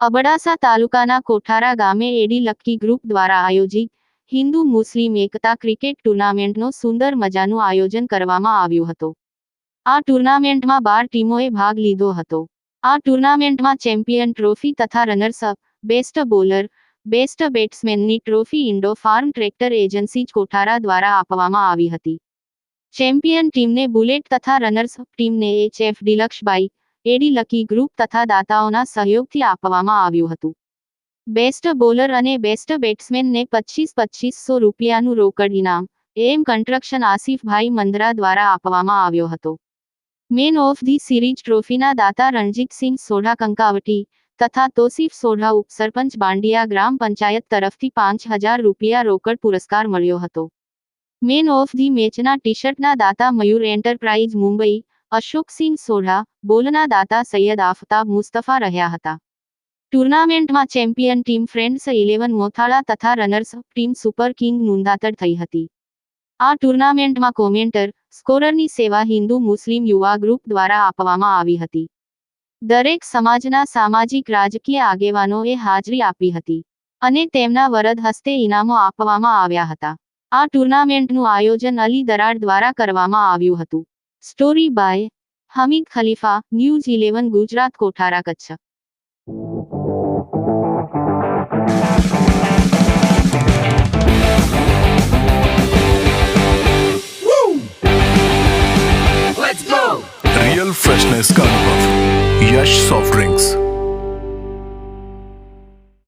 અબડાસા તાલુકાના કોઠારા ગામે એડી lucky group દ્વારા આયોજિત હિન્દુ મુસ્લિમ એકતા ક્રિકેટ ટુર્નામેન્ટનો સુંદર મજાનું આયોજન કરવામાં આવ્યું હતું. આ ટુર્નામેન્ટમાં બાર ટીમોએ ભાગ લીધો હતો. આ ટુર્નામેન્ટમાં ચેમ્પિયન ટ્રોફી તથા runners up, best bowler best બેટ્સમેનની trophy Indo Farm tractor agency Kothara દ્વારા આપવામાં આવી હતી. ચેમ્પિયન ટીમને બુલેટ તથા રનર્સ ટીમને એચ એફ ડિલક્ષ એડી લકી ગ્રુપ તથા દાતાઓના સહયોગથી આપવામાં આવ્યું હતું. બેસ્ટ બોલર અને બેસ્ટ બેટ્સમેનને પચીસ પચીસો રૂપિયાનું રોકડ ઇનામ, એમ કન્સ્ટ્રક્શન આસિફભાઈ મંદરા દ્વારા આપવામાં આવ્યો હતો. મેન ઓફ ધી સિરીઝ ટ્રોફીના દાતા રણજીતસિંહ સોઢા કંકાવટી તથા તોસીફ સોઢા ઉપસરપંચ બાંડિયા ગ્રામ પંચાયત તરફથી પાંચ હજાર રૂપિયા રોકડ પુરસ્કાર મળ્યો હતો. મેન ઓફ ધી મેચના ટી શર્ટના દાતા મયુર એન્ટરપ્રાઇઝ મુંબઈ, અશોકસિંહ સોઢા, બોલના દાતા સૈયદ આફતાબ મુસ્તફા રહ્યા હતા. ટુર્નામેન્ટમાં champion team Friends Eleven Mothala તથા રનર્સ ટીમ સુપર કિંગ નોંધાતર થઈ હતી. આ ટુર્નામેન્ટમાં કોમેન્ટર, સ્કોરરની સેવા હિન્દુ મુસ્લિમ યુવા ગ્રુપ દ્વારા આપવામાં આવી હતી. દરેક સમાજના સામાજિક રાજકીય આગેવાનોએ હાજરી આપી હતી અને તેમના વરદ હસ્તે ઇનામો આપવામાં આવ્યા હતા આ ટુર્નામેન્ટનું આયોજન અલી દરાડ દ્વારા કરવામાં આવ્યું હતું story by Hamid Khalifa news eleven Gujarat Kothara Kutch real freshness का अनुभव fresh soft drinks.